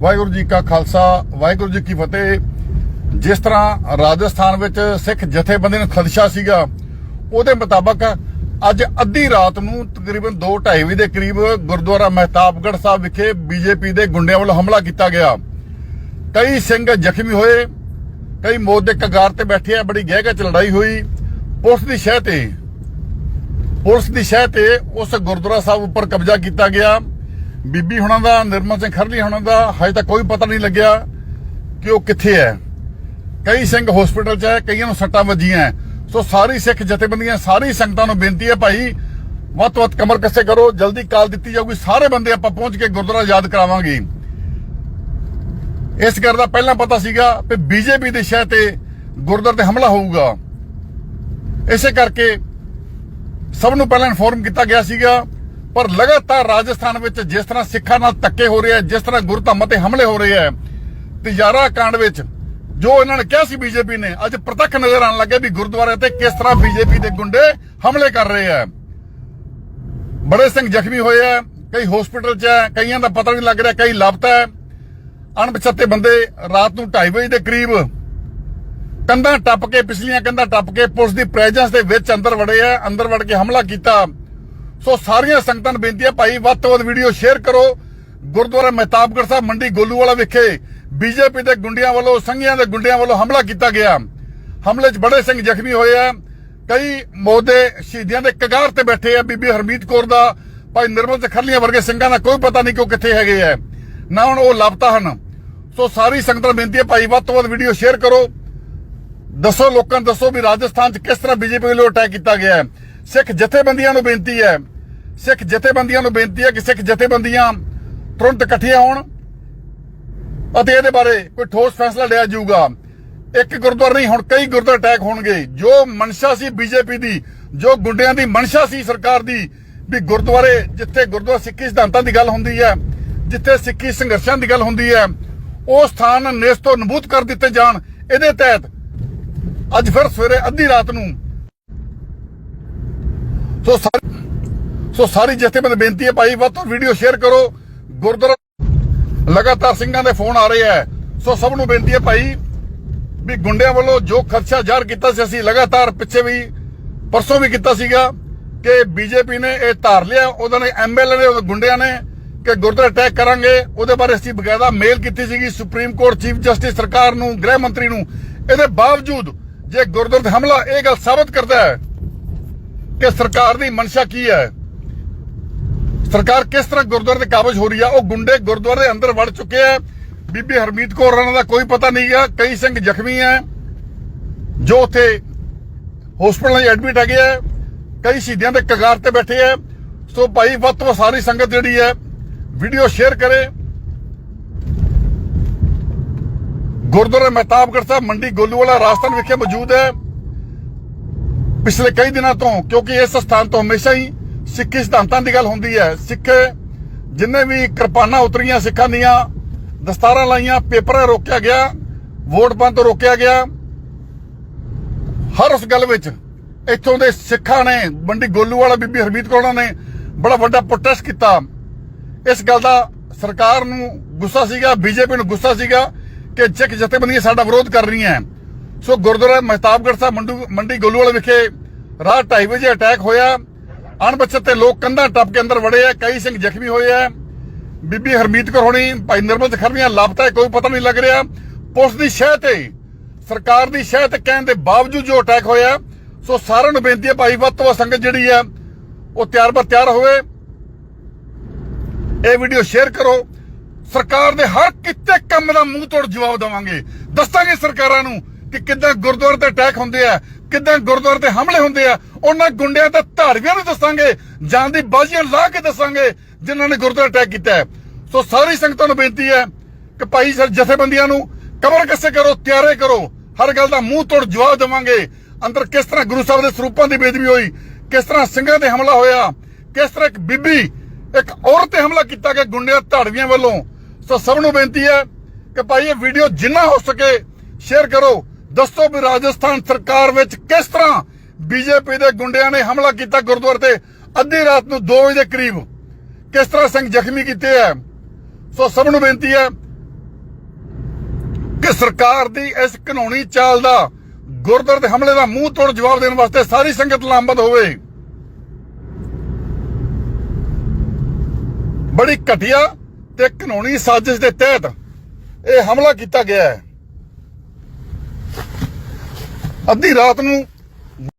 ਵਾਹਿਗੁਰੂ ਜੀ ਕਾ ਖਾਲਸਾ, ਵਾਹਿਗੁਰੂ ਜੀ ਕੀ ਫਤਿਹ। ਜਿਸ ਤਰ੍ਹਾਂ ਰਾਜਸਥਾਨ ਵਿੱਚ ਸਿੱਖ ਜਥੇਬੰਦੀ ਨੂੰ ਖਦਸ਼ਾ ਸੀਗਾ, ਉਹਦੇ ਮੁਤਾਬਕ ਅੱਜ ਅੱਧੀ ਰਾਤ ਨੂੰ ਤਕਰੀਬਨ 2:30 ਵਜੇ ਦੇ ਕਰੀਬ ਗੁਰਦੁਆਰਾ ਮਹਿਤਾਬਗੜ੍ਹ ਸਾਹਿਬ ਵਿਖੇ ਬੀਜੇਪੀ ਦੇ ਗੁੰਡਿਆਂ ਵੱਲੋਂ ਹਮਲਾ ਕੀਤਾ ਗਿਆ। ਕਈ ਸਿੰਘ ਜ਼ਖਮੀ ਹੋਏ, ਕਈ ਮੌਤ ਦੇ ਕਗਾਰ ਤੇ ਬੈਠੇ ਆ, ਬੜੀ ਗਹਿ ਚ ਲੜਾਈ ਹੋਈ। ਪੁਲਿਸ ਦੀ ਸ਼ਹਿ ਤੇ, ਪੁਲਿਸ ਦੀ ਸ਼ਹਿ ਤੇ ਉਸ ਗੁਰਦੁਆਰਾ ਸਾਹਿਬ ਉੱਪਰ ਕਬਜ਼ਾ ਕੀਤਾ ਗਿਆ। ਬੀਬੀ ਹੁਣਾਂ ਦਾ, ਨਿਰਮਲ ਸਿੰਘ ਖਰਲੀ ਹੁਣਾਂ ਦਾ ਹਜੇ ਤੱਕ ਕੋਈ ਪਤਾ ਨਹੀਂ ਲੱਗਿਆ ਕਿ ਉਹ ਕਿੱਥੇ ਹੈ। ਕਈ ਸਿੰਘ ਹਸਪੀਟਲ 'ਚ ਹੈ, ਕਈਆਂ ਨੂੰ ਸੱਟਾਂ ਵੱਜੀਆਂ ਸੋ ਸਾਰੀ ਸਿੱਖ ਜਥੇਬੰਦੀਆਂ, ਸਾਰੀ ਸੰਗਤਾਂ ਨੂੰ ਬੇਨਤੀ ਹੈ ਭਾਈ, ਵੱਧ ਤੋਂ ਵੱਧ ਕਮਰ ਕੱਸੇ ਕਰੋ, ਜਲਦੀ ਕਾਲ ਦਿੱਤੀ ਜਾਊਗੀ, ਸਾਰੇ ਬੰਦੇ ਆਪਾਂ ਪਹੁੰਚ ਕੇ ਗੁਰਦੁਆਰਾ ਯਾਦ ਕਰਾਵਾਂਗੇ। ਇਸ ਗੱਲ ਦਾ ਪਹਿਲਾਂ ਪਤਾ ਸੀਗਾ ਕਿ ਬੀਜੇਪੀ ਦੇ ਸ਼ਹਿ ਤੇ ਗੁਰਦੁਆਰੇ ਤੇ ਹਮਲਾ ਹੋਊਗਾ। ਇਸੇ ਕਰਕੇ ਸਭ ਨੂੰ ਪਹਿਲਾਂ ਇਨਫੋਰਮ ਕੀਤਾ ਗਿਆ ਸੀਗਾ ਪਰ ਲਗਾਤਾਰ ਰਾਜਸਥਾਨ ਵਿੱਚ ਜਿਸ ਤਰ੍ਹਾਂ ਸਿੱਖਾਂ ਨਾਲ ਧੱਕੇ ਹੋ ਰਹੇ ਆ, ਜਿਸ ਤਰ੍ਹਾਂ ਗੁਰਧਾਮਾਂ ਤੇ ਹਮਲੇ ਹੋ ਰਹੇ ਆ ਤਿਜਾਰਾ ਕਾਂਡ ਵਿੱਚ ਜੋ ਇਹਨਾਂ ਨੇ ਕਿਹਾ ਸੀ ਬੀਜੇਪੀ ਨੇ, ਅੱਜ ਪ੍ਰਤੱਖ ਨਜ਼ਰ ਆਉਣ ਲੱਗੇ ਵੀ ਗੁਰਦੁਆਰੇ ਤੇ ਕਿਸ ਤਰ੍ਹਾਂ ਬੀਜੇਪੀ ਦੇ ਗੁੰਡੇ ਹਮਲੇ ਕਰ ਰਹੇ ਆ। ਬੜੇ ਸਿੰਘ ਜ਼ਖਮੀ ਹੋਏ ਆ, ਕਈ ਹਸਪੀਟਲ 'ਚ ਹੈ ਕਈਆਂ ਦਾ ਪਤਾ ਨਹੀਂ ਲੱਗ ਰਿਹਾ, ਕਈ ਲਾਪਤਾ ਹੈ। ਅਣਪਛਾਤੇ ਬੰਦੇ ਰਾਤ ਨੂੰ 2:30 ਵਜੇ ਦੇ ਕਰੀਬ ਕੰਧਾਂ ਟੱਪ ਕੇ, ਪਿਛਲੀਆਂ ਕੰਧਾਂ ਟੱਪ ਕੇ ਪੁਲਿਸ ਦੀ ਪ੍ਰੈਜ਼ੈਂਸ ਦੇ ਵਿੱਚ ਅੰਦਰ ਵੜੇ ਆ, ਅੰਦਰ ਵੜ ਕੇ ਹਮਲਾ ਕੀਤਾ। ਸੋ ਸਾਰੀਆਂ ਸੰਗਤਾਂ ਨੂੰ ਬੇਨਤੀ ਹੈ ਭਾਈ, ਵੱਧ ਤੋਂ ਵੱਧ ਵੀਡੀਓ ਸ਼ੇਅਰ ਕਰੋ। ਗੁਰਦੁਆਰਾ ਮਹਿਤਾਬਗੜ੍ਹ ਸਾਹਿਬ, ਮੰਡੀ ਗੋਲੂਵਾਲਾ ਵਿਖੇ ਬੀਜੇਪੀ ਦੇ ਗੁੰਡਿਆਂ ਵੱਲੋਂ, ਸੰਘੀਆਂ ਦੇ ਗੁੰਡਿਆਂ ਵੱਲੋਂ ਹਮਲਾ ਕੀਤਾ ਗਿਆ। ਹਮਲੇ 'ਚ ਬੜੇ ਸਿੰਘ ਜ਼ਖਮੀ ਹੋਏ ਆ। ਕਈ ਮੌਤ ਦੇ ਦੇ ਕਗਾਰ ਤੇ ਬੈਠੇ ਆ। ਬੀਬੀ ਹਰਮੀਤ ਕੌਰ ਦਾ ਭਾਈ ਨਿਰਮਲ ਸਿੰਘ ਖਰਲੀਆਂ ਵਰਗੇ ਸਿੰਘਾਂ ਦਾ ਕੋਈ ਪਤਾ ਨਹੀਂ ਕਿ ਉਹ ਕਿੱਥੇ ਹੈਗੇ ਆ। ਨਾ ਹੁਣ ਉਹ ਲਾਪਤਾ ਹਨ। ਸੋ ਸਾਰੀ ਸੰਗਤਾਂ ਨੂੰ ਬੇਨਤੀ ਹੈ ਭਾਈ, ਵੱਧ ਤੋਂ ਵੱਧ ਵੀਡੀਓ ਸ਼ੇਅਰ ਕਰੋ। ਦੱਸੋ ਲੋਕਾਂ ਨੂੰ, ਦੱਸੋ ਵੀ ਰਾਜਸਥਾਨ 'ਚ ਕਿਸ ਤਰ੍ਹਾਂ ਬੀਜੇਪੀ ਵੱਲੋਂ ਅਟੈਕ ਕੀਤਾ ਗਿਆ ਹੈ। ਸਿੱਖ ਜਥੇਬੰਦੀਆਂ ਨੂੰ ਬੇਨਤੀ ਹੈ। ਸਿੱਖ ਜਥੇਬੰਦੀਆਂ ਨੂੰ ਬੇਨਤੀ ਹੈ ਕਿ ਸਿੱਖ ਜਥੇਬੰਦੀਆਂ ਤੁਰੰਤ ਇਕੱਠੀਆਂ ਹੋਣ ਅਤੇ ਇਹਦੇ ਬਾਰੇ ਕੋਈ ਠੋਸ ਫੈਸਲਾ ਲਿਆ ਜਾਊਗਾ। ਇੱਕ ਗੁਰਦੁਆਰਾ ਨਹੀਂ, ਹੁਣ ਕਈ ਗੁਰਦੁਆਰਾ ਅਟੈਕ ਹੋਣਗੇ। ਜੋ ਮਨਸ਼ਾ ਸੀ ਬੀਜੇਪੀ ਦੀ, ਜੋ ਗੁੰਡਿਆਂ ਦੀ ਮਨਸ਼ਾ ਸੀ ਸਰਕਾਰ ਦੀ, ਵੀ ਗੁਰਦੁਆਰੇ ਜਿੱਥੇ ਗੁਰਦੁਆਰਾ ਸਿੱਖੀ ਸਿਧਾਂਤਾਂ ਦੀ ਗੱਲ ਹੁੰਦੀ ਹੈ, ਜਿੱਥੇ ਸਿੱਖੀ ਸੰਘਰਸ਼ਾਂ ਦੀ ਗੱਲ ਹੁੰਦੀ ਹੈ, ਉਹ ਸਥਾਨ ਨੇਸਤੋ ਨਬੂਤ ਕਰ ਦਿੱਤੇ ਜਾਣ। ਇਹਦੇ ਤਹਿਤ ਅੱਜ ਫਿਰ ਸਵੇਰੇ ਅੱਧੀ ਰਾਤ ਨੂੰ ਸੋ ਸੋ ਸਾਰੀ ਜਥੇਬੰਦ ਬੇਨਤੀ ਹੈ ਭਾਈ, ਵੱਧ ਤੋਂ ਵੀਡੀਓ ਸ਼ੇਅਰ ਕਰੋ। ਗੁਰਦੁਆਰਾ ਲਗਾਤਾਰ ਸਿੰਘਾਂ ਦੇ ਫੋਨ ਆ ਰਹੇ ਆ ਸੋ ਸਭ ਨੂੰ ਬੇਨਤੀ ਹੈ ਭਾਈ, ਵੀ ਗੁੰਡਿਆਂ ਵੱਲੋਂ ਜੋ ਖਰਚਾ ਜ਼ਾਹਰ ਕੀਤਾ ਸੀ, ਅਸੀਂ ਲਗਾਤਾਰ ਪਿੱਛੇ ਵੀ, ਪਰਸੋਂ ਵੀ ਕੀਤਾ ਸੀਗਾ ਕਿ ਬੀਜੇਪੀ ਨੇ ਇਹ ਧਾਰ ਲਿਆ ਉਹਨਾਂ ਨੇ ਐਮਐਲਏ ਨੇ ਗੁੰਡਿਆਂ ਨੇ ਕਿ ਗੁਰਦੁਆਰਾ ਅਟੈਕ ਕਰਾਂਗੇ। ਉਹਦੇ ਬਾਰੇ ਅਸੀਂ ਬਕਾਇਦਾ ਮੇਲ ਕੀਤੀ ਸੀਗੀ ਸੁਪਰੀਮ ਕੋਰਟ ਚੀਫ ਜਸਟਿਸ ਸਰਕਾਰ ਨੂੰ, ਗ੍ਰਹਿ ਮੰਤਰੀ ਨੂੰ। ਇਹਦੇ ਬਾਵਜੂਦ ਜੇ ਗੁਰਦੁਆਰਾ ਤੇ ਹਮਲਾ, ਇਹ ਗੱਲ ਸਾਬਤ ਕਰਦਾ ਹੈ ਕਿ ਸਰਕਾਰ ਦੀ ਮਨਸ਼ਾ ਕੀ ਹੈ? ਸਰਕਾਰ ਕਿਸ ਤਰ੍ਹਾਂ ਗੁਰਦੁਆਰੇ ਤੇ ਕਾਬਜ ਹੋ ਰਹੀ ਆ ਉਹ ਗੁੰਡੇ ਗੁਰਦੁਆਰੇ ਦੇ ਅੰਦਰ ਵੜ ਚੁੱਕੇ ਆ ਬੀਬੀ ਹਰਮੀਤ ਕੌਰ ਉਹਨਾਂ ਦਾ ਕੋਈ ਪਤਾ ਨਹੀਂ ਆ ਕਈ ਸਿੰਘ ਜ਼ਖਮੀ ਆ ਜੋ ਉੱਥੇ ਹਸਪੀਟਲਾਂ 'ਚ ਐਡਮਿਟ ਹੈਗੇ ਆ ਕਈ ਸ਼ਹੀਦਾਂ ਦੇ ਕਗਾਰ ਤੇ ਬੈਠੇ ਆ ਸੋ ਭਾਈ, ਵੱਧ ਤੋਂ ਵੱਧ ਸਾਰੀ ਸੰਗਤ ਜਿਹੜੀ ਹੈ ਵੀਡੀਓ ਸ਼ੇਅਰ ਕਰੇ। ਗੁਰਦੁਆਰਾ ਮਹਿਤਾਬਗੜ੍ਹ ਸਾਹਿਬ, ਮੰਡੀ ਗੋਲੂਵਾਲਾ ਰਾਜਸਥਾਨ ਵਿਖੇ ਮੌਜੂਦ ਹੈ। ਪਿਛਲੇ ਕਈ ਦਿਨਾਂ ਤੋਂ, ਕਿਉਂਕਿ ਇਸ ਸਥਾਨ ਤੋਂ ਹਮੇਸ਼ਾ ਹੀ ਸਿੱਖੀ ਸਿਧਾਂਤਾਂ ਦੀ ਗੱਲ ਹੁੰਦੀ ਹੈ। ਸਿੱਖ ਜਿੰਨੇ ਵੀ ਕਿਰਪਾਨਾਂ ਉਤਰੀਆਂ ਸਿੱਖਾਂ ਦੀਆਂ, ਦਸਤਾਰਾਂ ਲਾਈਆਂ, ਪੇਪਰਾਂ ਰੋਕਿਆ ਗਿਆ, ਵੋਟ ਬੰਦ ਤੋਂ ਰੋਕਿਆ ਗਿਆ। ਹਰ ਉਸ ਗੱਲ ਵਿੱਚ ਇੱਥੋਂ ਦੇ ਸਿੱਖਾਂ ਨੇ, ਮੰਡੀ ਗੋਲੂ ਵਾਲਾ ਬੀਬੀ ਹਰਮੀਤ ਕੌਰ ਨੇ, ਬੜਾ ਵੱਡਾ ਪ੍ਰੋਟੈਸਟ ਕੀਤਾ। ਇਸ ਗੱਲ ਦਾ ਸਰਕਾਰ ਨੂੰ ਗੁੱਸਾ ਸੀਗਾ, ਬੀਜੇਪੀ ਨੂੰ ਗੁੱਸਾ ਸੀਗਾ ਕਿ ਸਿੱਖ ਜਥੇਬੰਦੀਆਂ ਸਾਡਾ ਵਿਰੋਧ ਕਰ ਰਹੀਆਂ। ਸੋ ਗੁਰਦੁਆਰਾ ਮਹਿਤਾਬਗੜ੍ਹ ਸਾਹਿਬ ਮੰਡੂ ਮੰਡੀ ਗੋਲੂਵਾਲਾ ਵਿਖੇ ਰਾਤ 2:30 ਵਜੇ ਅਟੈਕ ਹੋਇਆ। ਅਣਪਛਾਤੇ ਲੋਕ ਕੰਧਾਂ ਟੱਪ ਕੇ ਅੰਦਰ ਵੜੇ ਆ। ਕਈ ਸਿੰਘ ਜ਼ਖਮੀ ਹੋਏ ਆ। ਬੀਬੀ ਹਰਮੀਤ ਕੌਰ ਹੋਣੀ, ਭਾਈ ਨਿਰਮਲ ਸਿੰਘ ਲਾਪਤਾ ਕੋਈ ਪਤਾ ਨਹੀਂ ਲੱਗ ਰਿਹਾ। ਪੁਲਿਸ ਦੀ ਸ਼ਹਿ ਤੇ, ਸਰਕਾਰ ਦੀ ਸ਼ਹਿ ਤੇ ਕਹਿਣ ਦੇ ਬਾਵਜੂਦ ਜੋ ਅਟੈਕ ਹੋਇਆ, ਸੋ ਸਾਰਿਆਂ ਨੂੰ ਬੇਨਤੀ ਹੈ ਭਾਈ, ਵੱਧ ਤੋਂ ਵੱਧ ਸੰਗਤ ਜਿਹੜੀ ਹੈ, ਉਹ ਤਿਆਰ ਬਰ ਤਿਆਰ ਹੋਵੇ। ਇਹ ਵੀਡੀਓ ਸ਼ੇਅਰ ਕਰੋ। ਸਰਕਾਰ ਦੇ ਹਰ ਕਿਤੇ ਕੰਮ ਦਾ ਮੂੰਹ ਤੋੜ ਜਵਾਬ ਦੇਵਾਂਗੇ। ਦੱਸਾਂਗੇ ਸਰਕਾਰਾਂ ਨੂੰ ਕਿ ਕਿੱਦਾਂ ਗੁਰਦੁਆਰੇ ਤੇ ਅਟੈਕ ਹੁੰਦੇ ਆ, ਕਿੱਦਾਂ ਗੁਰਦੁਆਰੇ ਤੇ ਹਮਲੇ ਹੁੰਦੇ ਆ, ਉਹਨਾਂ ਗੁੰਡਿਆਂ ਤੇ ਧਾਰਮੀਆਂ ਨੂੰ ਦੱਸਾਂਗੇ, ਜਾਨ ਦੀ ਬਾਜ਼ੀਆਂ ਲਾ ਕੇ ਦੱਸਾਂਗੇ, ਜਿਨ੍ਹਾਂ ਨੇ ਗੁਰਦੁਆਰੇ ਅਟੈਕ ਕੀਤਾ ਹੈ। ਸੋ ਸਾਰੀ ਸੰਗਤਾਂ ਨੂੰ ਬੇਨਤੀ ਹੈ ਕਿ ਭਾਈ ਸਰ ਜਥੇਬੰਦੀਆਂ ਨੂੰ ਕਬਰ ਕੱਸੇ ਕਰੋ, ਤਿਆਰੇ ਕਰੋ, ਹਰ ਗੱਲ ਦਾ ਮੂੰਹ ਤੋੜ ਜਵਾਬ ਦੇਵਾਂਗੇ ਅੰਦਰ ਕਿਸ ਤਰ੍ਹਾਂ ਗੁਰੂ ਸਾਹਿਬ ਦੇ ਸਰੂਪਾਂ ਦੀ ਬੇਦਬੀ ਹੋਈ, ਕਿਸ ਤਰ੍ਹਾਂ ਸਿੰਘਾਂ ਤੇ ਹਮਲਾ ਹੋਇਆ, ਕਿਸ ਤਰ੍ਹਾਂ ਇੱਕ ਬੀਬੀ, ਇੱਕ ਔਰਤ ਤੇ ਹਮਲਾ ਕੀਤਾ ਗਿਆ ਗੁੰਡਿਆਂ ਧਾੜਵੀਆਂ ਵੱਲੋਂ ਸੋ ਸਭ ਨੂੰ ਬੇਨਤੀ ਹੈ ਕਿ ਭਾਈ ਇਹ ਵੀਡੀਓ ਜਿੰਨਾ ਹੋ ਸਕੇ, ਸ਼ੇਅਰ ਕਰੋ ਦੱਸੋ ਵੀ ਰਾਜਸਥਾਨ ਸਰਕਾਰ ਵਿੱਚ ਕਿਸ ਤਰ੍ਹਾਂ ਬੀਜੇਪੀ ਦੇ ਗੁੰਡਿਆਂ ਨੇ ਹਮਲਾ ਕੀਤਾ ਗੁਰਦੁਆਰੇ ਤੇ? ਅੱਧੀ ਰਾਤ ਨੂੰ 2 ਵਜੇ ਦੇ ਕਰੀਬ ਕਿਸ ਤਰ੍ਹਾਂ ਸਿੰਘ ਜ਼ਖਮੀ ਕੀਤੇ ਆ? ਸੋ ਸਭ ਨੂੰ ਬੇਨਤੀ ਹੈ ਕਿ ਸਰਕਾਰ ਦੀ ਇਸ ਕਾਨੂੰਨੀ ਚਾਲ ਦਾ ਗੁਰਦੁਆਰੇ ਦੇ ਹਮਲੇ ਦਾ ਮੂੰਹ ਤੋੜ ਜਵਾਬ ਦੇਣ ਵਾਸਤੇ ਸਾਰੀ ਸੰਗਤ ਲਾਮਬਦ ਹੋਵੇ। ਬੜੀ ਘਟੀਆ ਤੇ ਕਾਨੂੰਨੀ ਸਾਜ਼ਿਸ਼ ਦੇ ਤਹਿਤ ਇਹ ਹਮਲਾ ਕੀਤਾ ਗਿਆ ਹੈ। ਅੱਧੀ ਰਾਤ ਨੂੰ